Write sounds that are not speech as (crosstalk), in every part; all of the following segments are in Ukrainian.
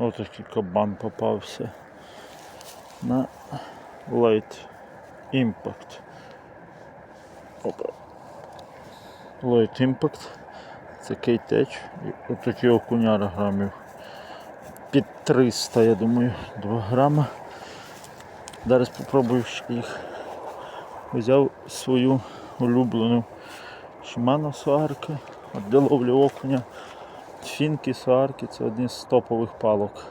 Ось такий кабан попався на Late Impact. Опа. Late Impact. Це кейтеч. І отакі окуняри грамів. Під 300, я думаю, 2 грама. Зараз попробую їх. Взяв свою улюблену Суарки. От для ловлі окуня. Фінки, Суарки це одні з топових палок.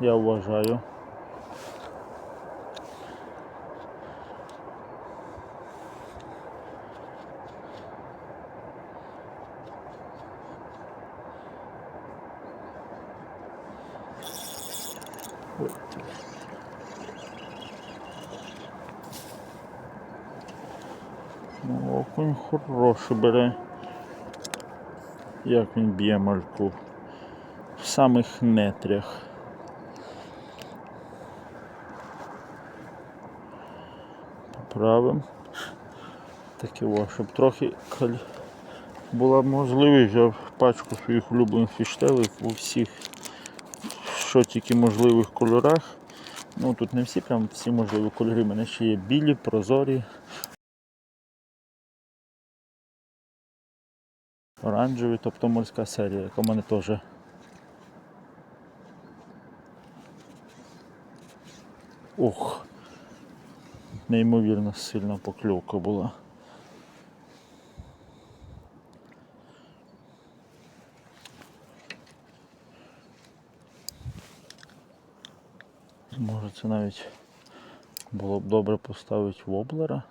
Я вважаю. Окунь хороший бере. Як він б'є мальку. В самих нетрях. Поправим. Таке о, щоб трохи була можливість, взяв пачку своїх улюблених фіштелів у всіх, що тільки можливих кольорах. Ну тут не всі, прям всі можливі кольори. У мене ще є білі, прозорі. Оранжевий, тобто морська серія, яка в мене теж. Ух, неймовірно сильна покльовка була. Може це навіть було б добре поставити воблера.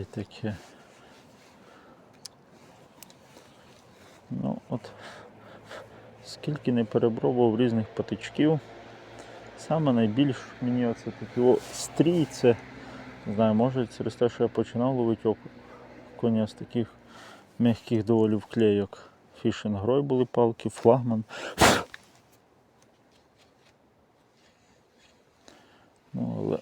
Й таке. Ну от скільки не перебровував різних патичків. Саме найбільш мені оце такі о, стрій, це, не знаю, може через те, що я починав ловити коня з таких м'яких доволі вклейок. Фішинг грой були палки, флагман. Ну, але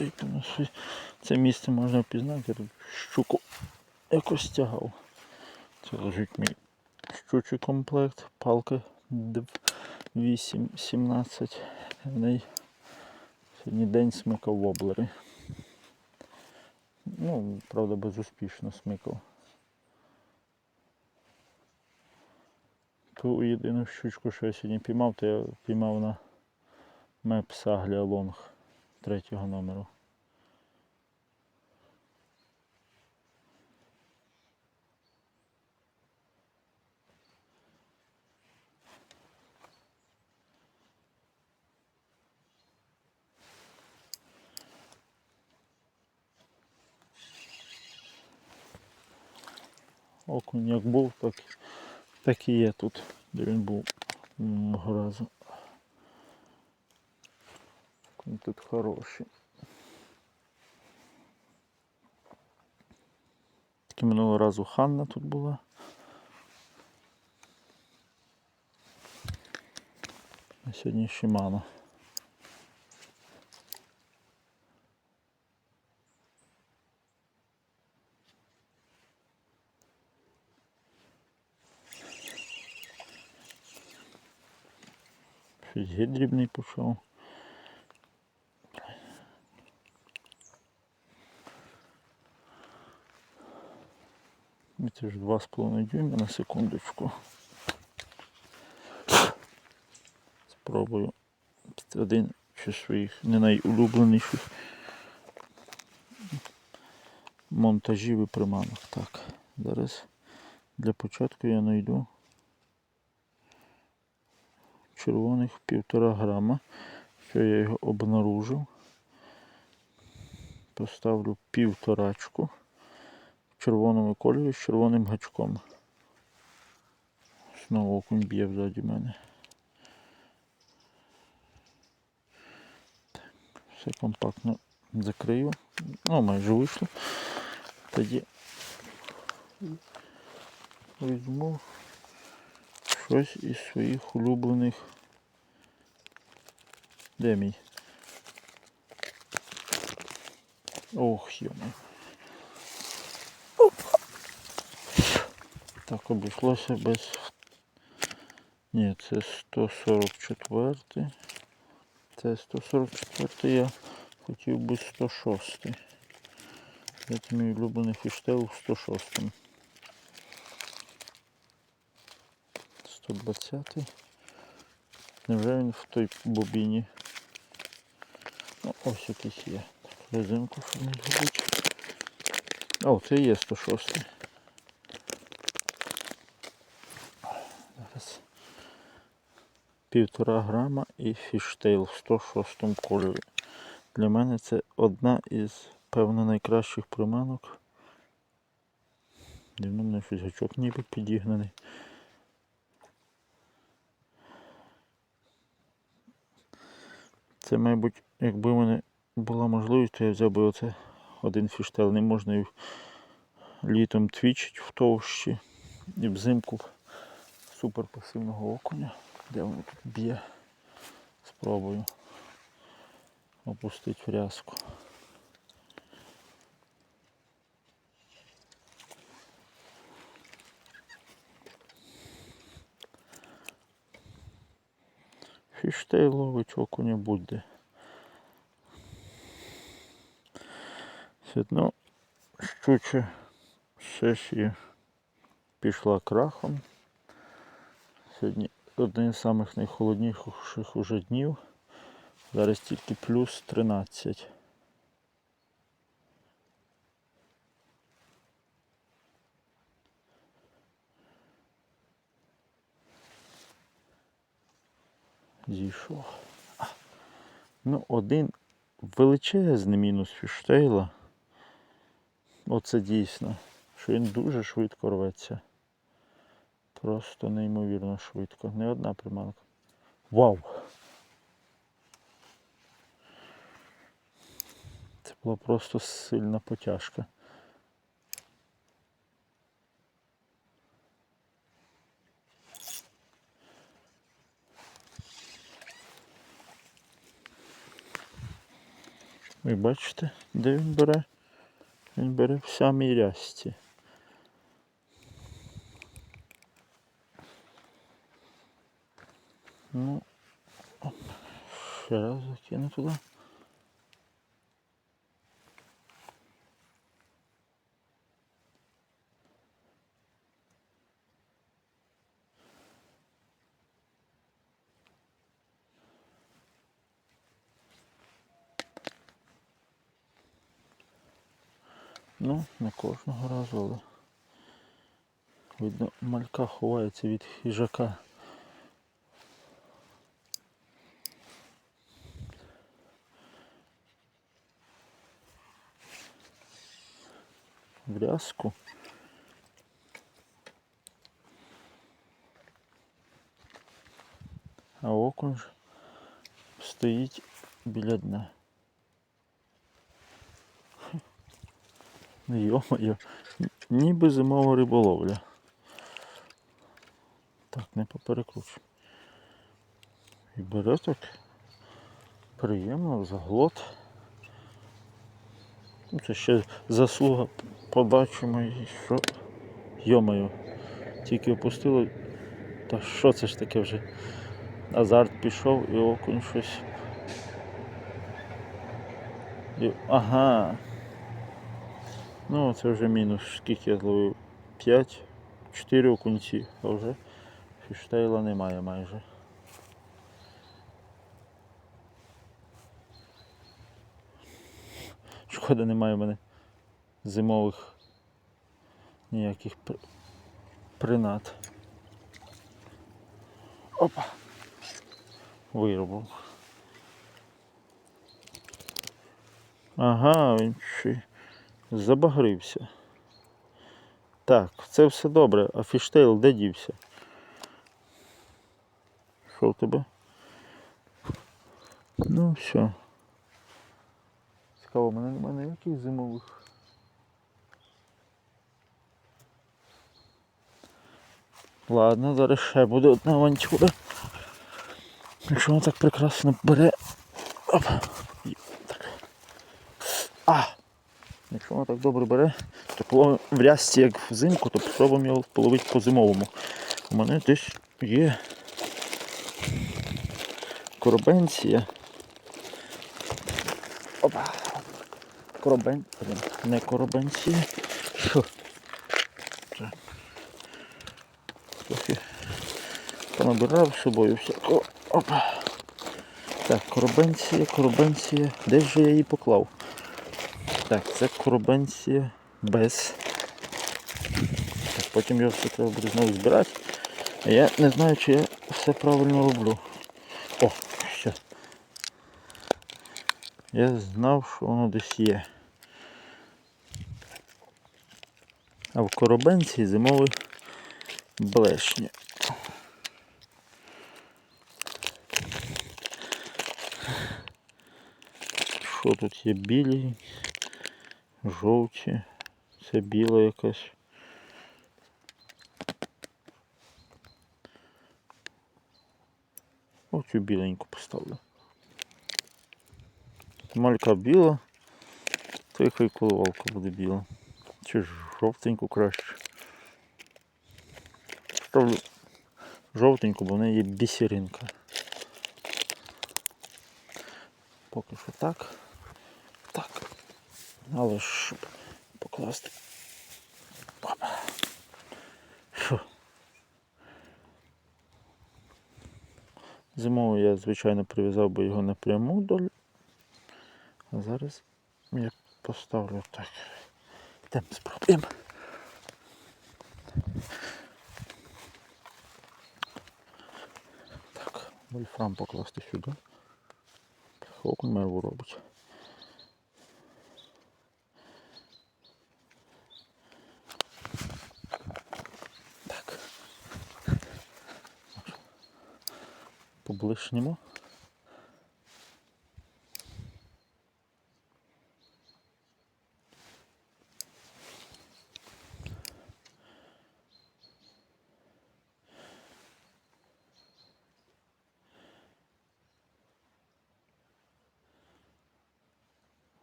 Прикольно, це місце можна впізнати, тут щуку якось тягав. Це лежить мій щучий комплект, палка 8-17. В неї сьогодні день смикав воблери. Ну, правда, безуспішно смикав. Ту єдину щучку, що я сьогодні піймав, то я піймав на меп Саглія Лонг третього номеру. Окунь як був, так, так і є тут, де він був минулого разу. Окунь тут хороший. Таки минулого разу Ханна тут була. А сьогодні Шимано. Щось геть дрібний пішов. Це ж 2,5 дюйма на секундочку. Спробую один чи своїх не найулюбленіших монтажів і приманок. Так, зараз для початку я знайду червоних півтора грама. Що я його обнаружив. Поставлю півторачку червоному кольорі з червоним гачком. Знову окунь б'є взаді мене. Так, все компактно закрию. Ну, майже вийшло. Тоді візьму щось із своїх улюблених. Де мій? Ох, йома. Так, обійшлося без. Ні, це 144. Це 144 я хотів би 106. Це мій улюблений фіштейл в 106. 120. Невже він в той бобіні? Ну, ось якийсь є. Резинку, згубить. О, це є 106. 1,5 грама і фіштейл в 106 кольорі. Для мене це одна із, певно, найкращих приманок. Дивно мене щось гачок ніби підігнаний. Це, мабуть, якби в мене була можливість, то я взяв би оце один фіштел. Не можна і літом твічить в товщі і взимку суперпасивного окуня. Де воно тут б'є? Спробую опустити врязку. Фіштейл ловить окуня будь-де. Все одно щуча сесія пішла крахом. Сьогодні один з самих найхолодніших уже днів. Зараз тільки плюс 13. Зійшов. Ну, один величезний мінус фіштейла. Оце дійсно, що він дуже швидко рветься. Просто неймовірно швидко. Не одна приманка. Вау! Це була просто сильна потяжка. Ви бачите, де він бере? Він бере в самій рясці. Ну, оп, ще раз закину туди. Ну, не кожного разу, але видно, малька ховається від хижака. Врязку. А окунь стоїть біля дна. Ну, Йо-моє, ніби зимова риболовля. Так, не поперекручуй. І бере так приємно, заглот. Це ще заслуга подачі моєї, що. Йо-моє, тільки опустило. Та що це ж таке вже? Азарт пішов і окунь щось. І... Ага. Ну, це вже мінус. Скільки я зловив? 5, 4 окунці, а вже фіштейла немає майже. Шкода немає в мене зимових ніяких при- принад. Опа. Вирвав. Ага, він ще забагрився. Так, це все добре. А фіштейл де дівся? Що в тебе? Ну, все. Цікаво, мене немає ніяких зимових. Ладно, зараз ще буде одна авантюра. Якщо вона так прекрасно бере. Оп. Так. А! Якщо вона так добре бере, то в рязці, як взимку, то спробуємо його половити по-зимовому. У мене десь є коробенція. Опа. Коробен. Не коробенція. Що? Так. Трохи понабирав з собою всякого. Опа. Так, коробенція, коробенція. Де ж я її поклав? Так, це коробенція без. Так, потім його все треба буде знову збирати. А я не знаю, чи я все правильно роблю. О, що. Я знав, що воно десь є. А в коробенці зимові блешні. Що тут є білі, жовті, це біла якась. О, цю біленьку поставлю. Малька біла, то і хай коливалка буде біла. Чи ж жовтеньку краще. Ставлю жовтеньку, бо в неї є бісеринка. Поки що так. Так. Але щоб покласти. Що? Зимову я, звичайно, прив'язав би його напряму до. А зараз я поставлю так. Йдемо спробуємо. Так, вольфрам покласти сюди. Окунь мерву робить. Так. Поблишнімо.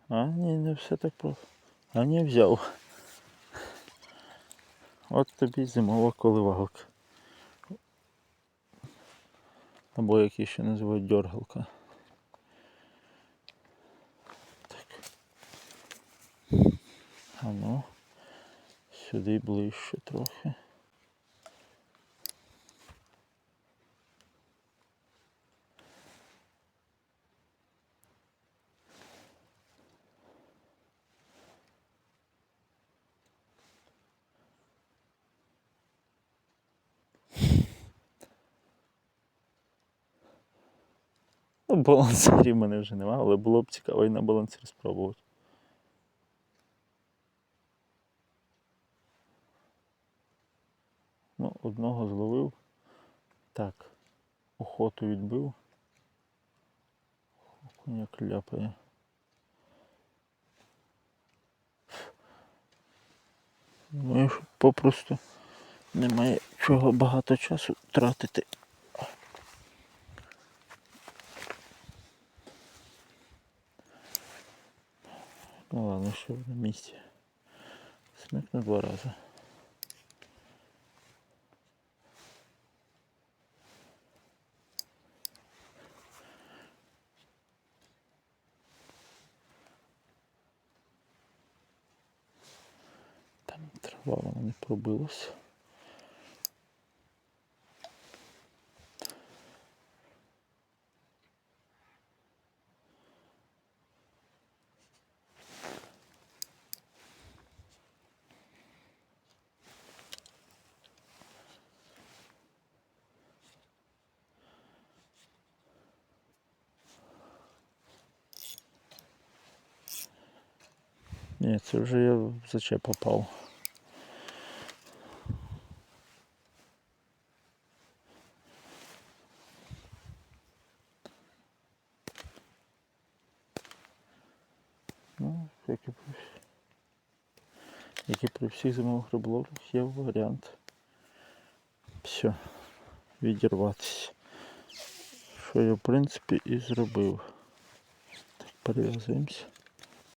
А, ні, не все так просто. А не взяв. От тобі зимова коливалка. Або як її ще називають дергалка. Так. А ну, сюди ближче трохи. Балансирів (laughs) в мене вже немає, але було б цікаво і на балансир спробувати. Ну, одного зловив. Так. Охоту відбив. Окуня кляпає. Ну, що попросту немає чого багато часу тратити. Ну на місці. Смикну два рази. Там трава вона не пробилась. Ні, це вже я в зачеп попав. Ну, як і при, як і при всіх зимових риболовлях є варіант. Все, відірватися. Що я в принципі і зробив. Так, перев'язуємося.